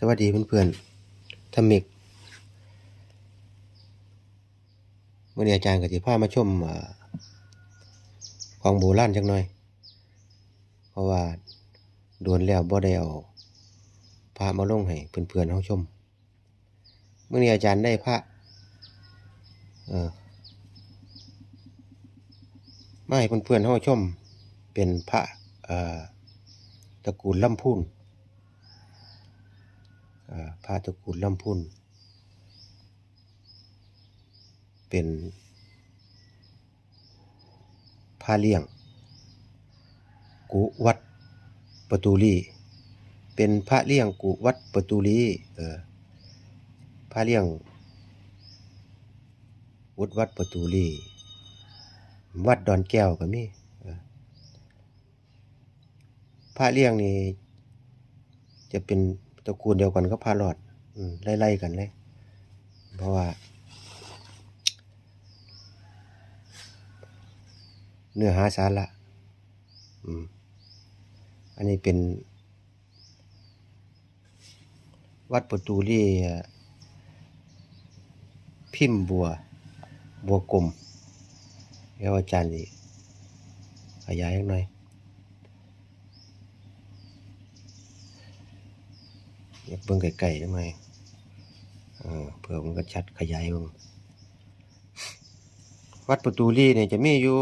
สวัสดีเพื่อนๆทำมิกวันนี้อาจารย์กับสิพามาชมอของโบราณจักหน่อย เพราะว่าโดนแล้วบ่ได้เอาพระมาลงให้เพื่อนๆเฮาชมเมื้อนี้อาจารย์ได้พระเอ่อมาให้เพื่อนๆเฮาชม เป็นพระตระกูลลำพูนอ่า พระตะกูลลำพุนเป็นพระเลี่ยง กุวัดประตูลีเป็นพระเลี่ยงกุวัดประตูลีเออพระเลี่ยงวัดวัดประตูลีวัดดอนแก้วก็มีพระเลี่ยงนี่จะเป็น ตระกูลเดียวกันก็พาหลอดอไล่ๆกันเลย เพราะว่า เนื้อหาสาระอันนี้เป็น วัดประตูที่พิมพ์บัว บัวกลมเดี๋ยวอาจารย์สิขยายอีกหน่ อยากเบิ่งไกลๆจังไงเออเพื่อมันก็ชัดขยายวัดประตูลีเนี่ยจะมีอยู่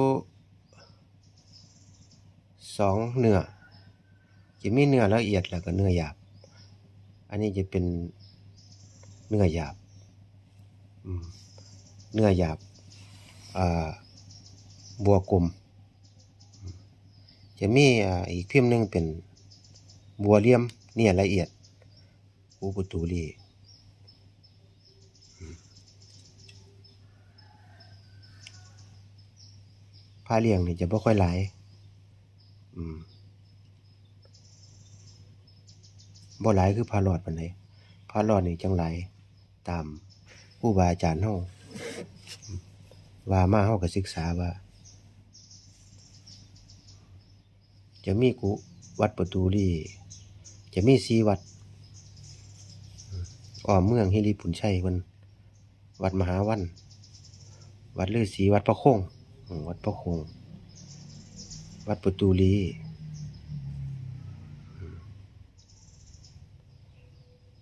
สองเนื้อจะมีเนื้อละเอียดแล้วก็เนื้อหยาบ อันนี้จะเป็นเนื้อหยาบเนื้อหยาบบัวกลม จะมีอีกพิมพ์หนึงเป็นบัวเลี่ยมเนี่ยละเอียด อูประตูลีผ้าเลี้ยงนี่จะบ่ค่อยหลายอืมบ่หลายคือผ้าหลอดปานใดผ้าหลอดนี่จังหลายตามครูบาอาจารย์เฮาอืมว่ามาเฮาก็ศึกษาว่า จะมีกุวัดประตูลีจะมีสีวัด อ้อมเมืองฮิริปุนชัยเพิ่นวัดมหาวัน วัดฤาษีวัดพระโคงวัดพระโคง วัดประตูลี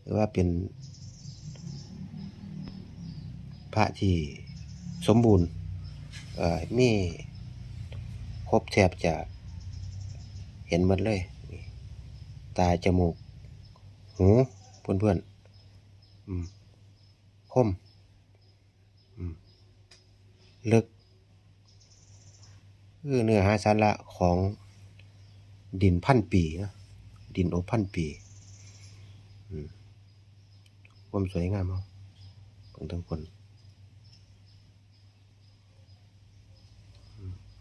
หรือว่าเป็น พระที่สมบูรณ์เอ่อมีครบแทบจะเห็นหมดเลย ตาจมูก หูเพื่อนๆ คมอืมลึก คือเนื้อหาสาระของดินพันปีนะดินโอบพันปีอืมความสวยงามเอาของทั้งคน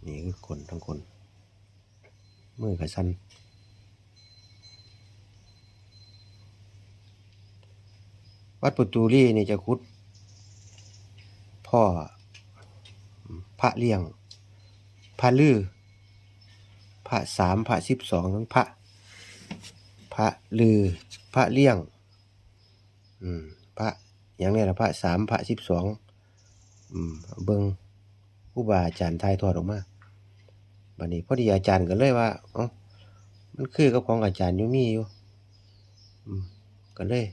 นี่คือคนทั้งคนมือกับสั้น วัดประตูรี่นี่จะคุด พ่อ พระเลี่ยง พระลือ พระสามพระสิบสองทั้งพระ พระลือ พระเลี่ยง อืม พระอย่างนี้ละพระสามพระสิบสองอืม เบิงผู้บาอาจารย์ทายทอดออกมาบัดนี้พอดีอาจารย์ก็เลยว่า เอ้า มันคือกับของอาจารย์อยู่มีอยู่ อืม ก็เลย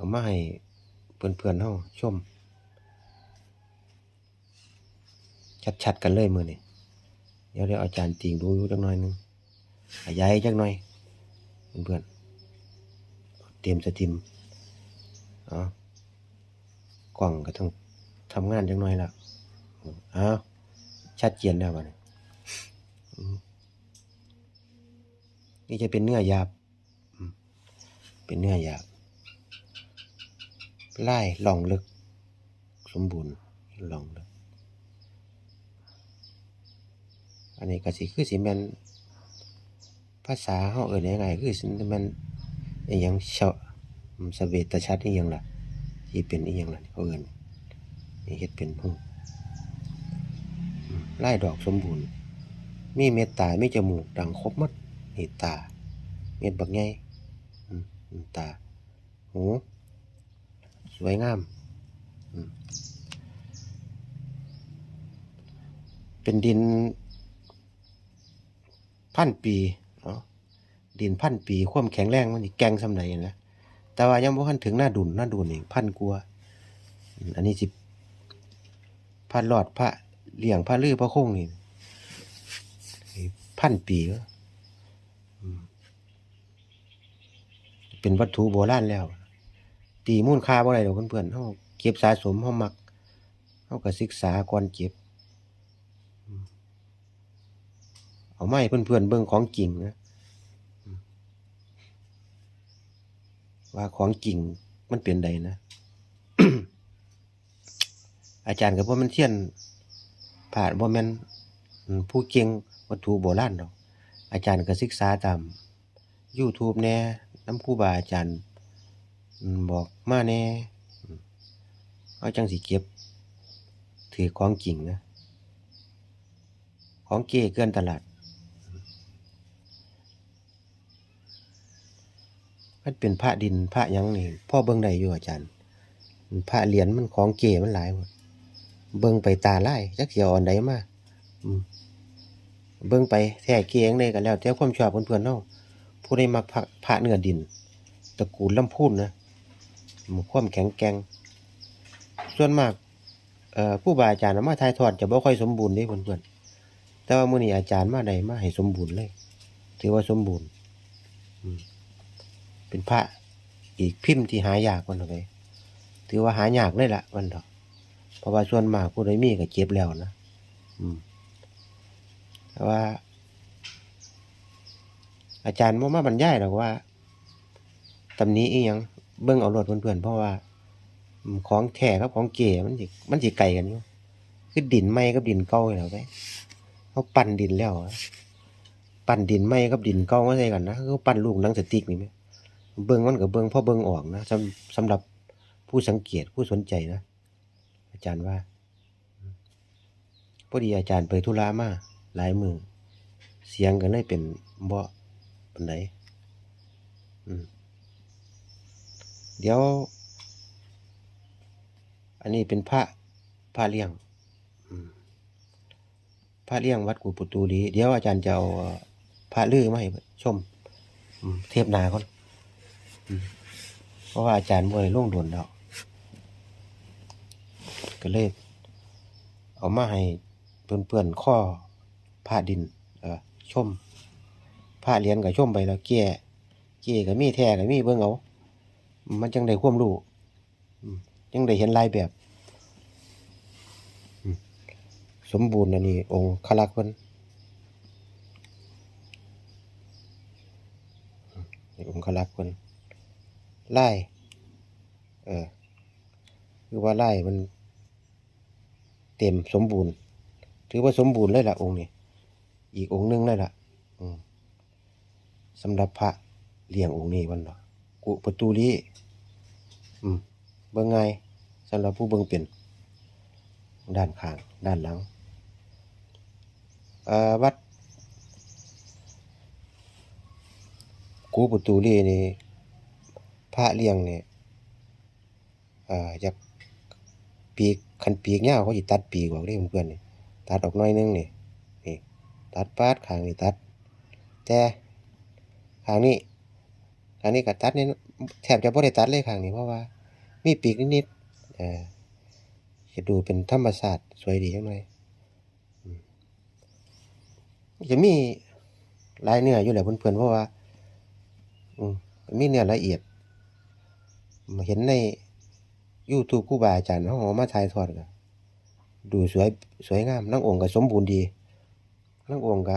เอามาให้เพื่อนๆเฮาชม ชัดๆกันเลยมือนี้เดี๋ยวเดี๋ยวอาจารย์ติงดูอยู่จักหน่อยหนึงขยายจักหน่อยเพื่อนๆเตรียมสตรีมอ๋กล้องก็ต้องทำงานจักหน่อยละอ้าชัดเจนแล้วบันี้อืมนี่จะเป็นเนื้อหยาบ เป็นเนื้อหยาบ ไล่หล่องลึก สมบูรณ์หล่องลึก อันนี้ก็สิคือสิแมนภาษาเฮาเอิ้นยังไงคือสิแมนอีหยังเชาะสเวตชัดอีหยังล่ะที่เป็นอีหยังล่ะเขาเอิ้นนี่เฮ็ดเป็นหูอืมไล่ดอกสมบูรณ์ มีเม็ดตามีจมูกดังครบหมดนี่ตา เม็ดบักใหญ่อืมอืมตาหู สวยงาม เป็นดิน พันปีเนาะดินพันปีความแข็งแรงมันสิแกงสำใดนะแต่ว่ายังบ่ทันถึงหน้าดุนหน้าดุนนี่พันกว่าอืมอันนี้สิพระรอดพระเลี้ยงพระลือพระคงนี่พันปีเป็นวัตถุโบราณแล้ว ตีมูลค่าบ่ได้ดอกเพื่อนๆเฮาเก็บสะสมเฮามักเฮาก็ศึกษาก่อนเก็บ เอามาให้เพื่อนๆเบิ่งของจริงนะว่าของจริงมันเป็นใดนะ อาจารย์ก็บ่แม่นเทียนผ่านบ่แม่นผู้เก่งวัตถุโบราณดอก อาจารย์ก็ศึกษาตาม YouTube แน่น้ำครูบาอาจารย์ บอกมาแน่เอาจังสิเก็บ ถือของจริงนะ ของเก๋เกินตลาดมันเป็นพระดินพระยังนี่พ่อเบิ่งได้อยู่อาจารย์พระเหรียญมันของเก๋มันหลายหมดเบิ่งไปตาไลายจักสิเอาอันใดมาอืมเบิ่งไปแท้เก๋จั่งใดก็แล้วแต่ความชอบเพื่อนๆเนาะผู้ใดมักพระเนื้อดินตระกูลลำพูนนะ ความแข็งแกร่งส่วนมากผู้บาอาจารย์มาถ่ายทอดจะบ่ค่อยสมบูรณ์เด้เพื่อนๆแต่ว่ามื้อนี้อาจารย์มาได้มาให้สมบูรณ์เลย ถือว่าสมบูรณ์เป็นพระอีกพิมพ์ที่หายากวันเอาไปถือว่าหายากเลยละวันดอก เพราะว่าส่วนมากผู้ใดมีก็เก็บแล้วนะอืมแต่ว่า อาจารย์บ่มาบรรยายหรอกว่าตำนี้อีหยัง เบิ่งเอารถเพื่อนๆเพราะว่าของแท้กับของเก๋มันสิมันสิไกลกันอยู่คือดินใหม่กับดินเก่าแล้วไปเขาปั้นดินแล้วปั้นดินใหม่กับดินเก่ามาใส่กันนะคือปั้นลูกหนังสติ๊กนี่แหมเบิ่งมันก็เบิ่งพ่อเบิ่งออกนะสำสำหรับผู้สังเกตผู้สนใจนะ อาจารย์ว่าพอดีอาจารย์ไปธุระมาหลายมือเสียงก็เลยเป็นบ่ปานใดอืม เดี๋ยว อันนี้เป็นพระพระเลี้ยงพระเลี้ยงวัดกูปุตูดีเดี๋ยวอาจารย์จะเอาพระลือมาให้ชมเทปหนาก่อนเพราะว่าอาจารย์บ่ได้ลงโดนแล้วก็เลยเอามาให้เพื่อนๆข้อผ้าดิน เออชมผ้าเหรียญก็ชมไปแล้วแก้แก้ก็มีแท้ก็มีเบิ่งเอา มันจังได้ความรู้อืมจังได้เห็นลายแบบ สมบูรณ์อันนี้ องค์คลักเพิ่นองค์คลักเพิ่นไล่เออคือว่าไล่มัน เต็มสมบูรณ์ ถือว่าสมบูรณ์เลยล่ะองค์นี้อีกองค์นึงเลยล่ะอืมสำหรับพระเลี้ยงองค์นี้วันเนาะกุปตูลี อืมเบิ่งไงายสำหรับผู้เบิ่งเป็นด้านข้าง ด้านหลังวัดกูประตูลีนี่พระเลี้ยงเนี่ยเอ่ออยากปีกคันปีกยาวเขาสิตัดปีกออกเด้เพื่อนนี่ตัดออกหน่อยหนึงนี่นี่ตัดปาดข้างนี้ตัด แต่ข้างนี้ข้างนี้ก็ตัดนี่ แทบจะบ่ได้ตัดเลยข้างนี้เพราะว่า มีปีกนิดๆจะดูเป็นธรรมชาสติสวยดีจังหน่อยจะมีลายเนื้ออยู่แหละเพื่อนๆเพราะว่ามมีเนื้อละเอียดมาเห็นใน YouTube ครูบาอาจารย์เขามาถ่ายทอดก็ดูสวยสวยงามนังองค์ก็สมบูรณ์ดีนังองค์ก็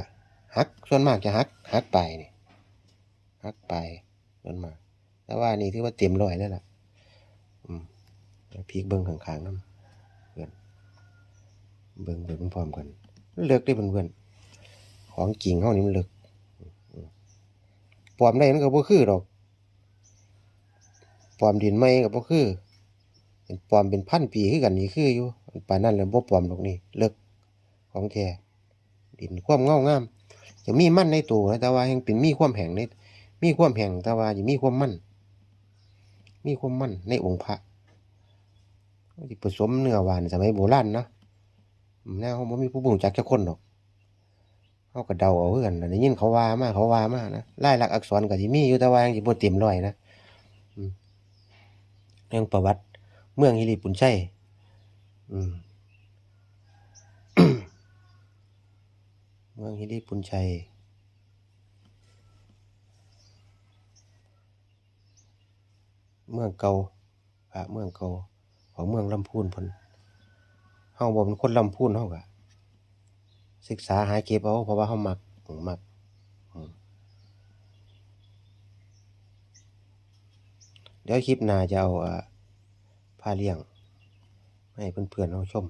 หักส่วนมากจะหักหักไปนี่หักไปส่วนมาก แต่ว่านี่ถือว่าเต็มร้อยแล้วล่ะอืมพีกเบิ่งข้างๆนำเพื่อนเบิ่งไปพร้อมกันเลือกได้เพื่อนๆของจริงเฮานี่มันเลือกปลอมได้มันก็บ่คือดอกปลอมดินใหม่ก็บ่คือเป็นปลอมเป็นพันปีคือกันนี่คืออยู่ปานนั้นแล้วบ่ปลอมดอกนี่เลิกของแท้ดินความเงางามจะมีมันในตัวนะแต่ว่าแห่งเป็นมีความแห้งในมีความแห้งแต่ว่าจะมีความมัน มีความมั่นในองค์พระที่ผสมเนื้อหวานสมัยโบราณนะแนวเขาบ่มีผู้บ่รู้จักจักคนดอกเขาก็เดาเอาคือนได้ยินเขาว่ามากเขาว่ามากนะลายลักอักษรก็สิมีอยู่แต่ว่ายังสิบ่เต็มร้อยนะเรื่องประวัติ เมืองฮิริปุนชัยเมืองฮิริปุนชัย เมืองเก่าพระเมืองเก่าของเมืองลำพูนพนเฮาบ่เป็นคนลำพูนเฮาก็ศึกษาหาเก็บเอาเพราะว่าเฮามักมักเดี๋ยวคลิปหน้าจะเอาอ่าพาเลี้ยงให้เพื่อนๆเฮาชม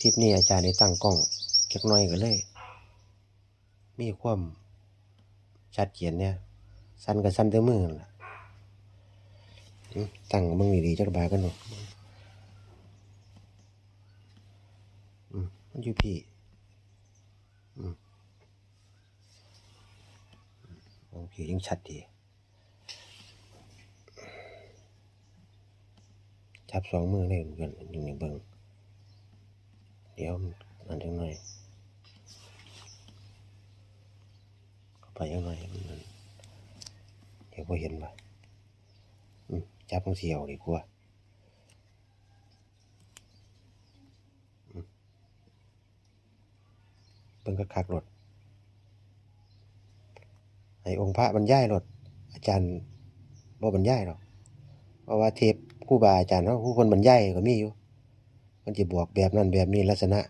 คลิปนี้อาจารย์ได้ตั้งกล้องจักน่อยก็เลย มีความ ชัดเจนเนี่ย สั่นก็สั่นแต่มือล่ะตั้งเบิ่งดีๆจักบาทกันเนาะอืมมันอยู่พี่อืมองพี่ยังชัดดีจับสองมือเลยเพื่อนอยู่ในเบิ่งเดี๋ยวอันจังหน่อยเข้า ไปยังหน่อยมันเดี๋ยวพอเห็นป่ะอืมจับมันเสียวดีกว่าเบิ่งคักรถไอ้องค์พระบรรยายรถอาจารย์บ่บรรยายหรอกเพราะว่าเทปครูบาอาจารย์เนาะผู้คนบรรยายก็มีอยู่มันจะบอกแบบนั้นแบบนี้ลักษณะ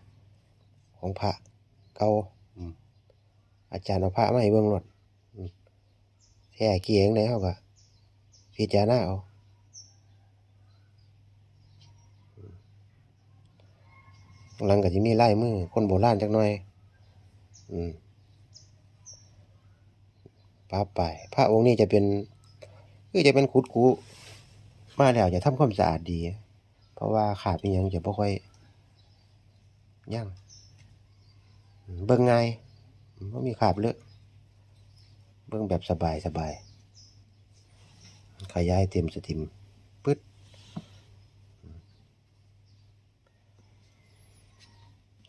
ของพระเก่า อาจารย์เอาพระมาให้เบิ่งรถแท้เกียงได้เฮาก็พิจารณาเอาหลังก็สิมีลายมือคนโบราณจักหน่อยอืมปาไป พระองค์นี้จะเป็นคือจะเป็นขุดคูมาแล้วจะทำความสะอาดดี เพราะว่าขาดอีหยังจะบ่ค่อยย่างเบิ่งไงายอืมบ่มีขาบเลอะเบิ่งแบบสบายสบายขยายเต็มสตรีมปึ๊ด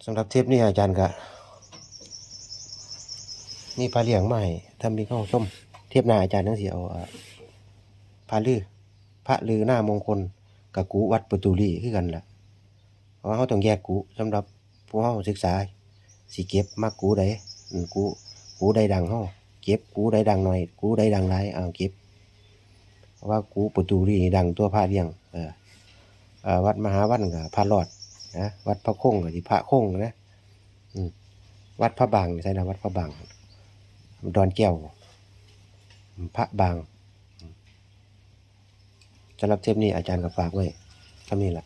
สำหรับเทปนี้อาจารย์ก็มีปลาเลี้ยงให้ทำมีข้าวส้ม เทปหน้าอาจารย์ทั้งสิเอาอ่าพาลือพระลือหน้ามงคลกับกูวัดประตูรีคือกันล่ะเพราะเขาต้องแยกกูสำหรับผู้เฮาศึกษาสิเก็บมักกูใดอืม กูกูใดดังเฮาเก็บกูได้ดังหน่อย กูได้ดังหลายเอาเก็บเพราะว่ากูประตูนี่ดังตัวพระเลี้ยงเออวัดมหาวันกับพระรอดนะวัดพระคงกับที่พระคงนะอืมวัดพระบางใช่นะวัดพระบางดอนแก้วพระบางสำหรับเทปนี้อาจารย์ก็ฝากไว้เท่านี้แหละ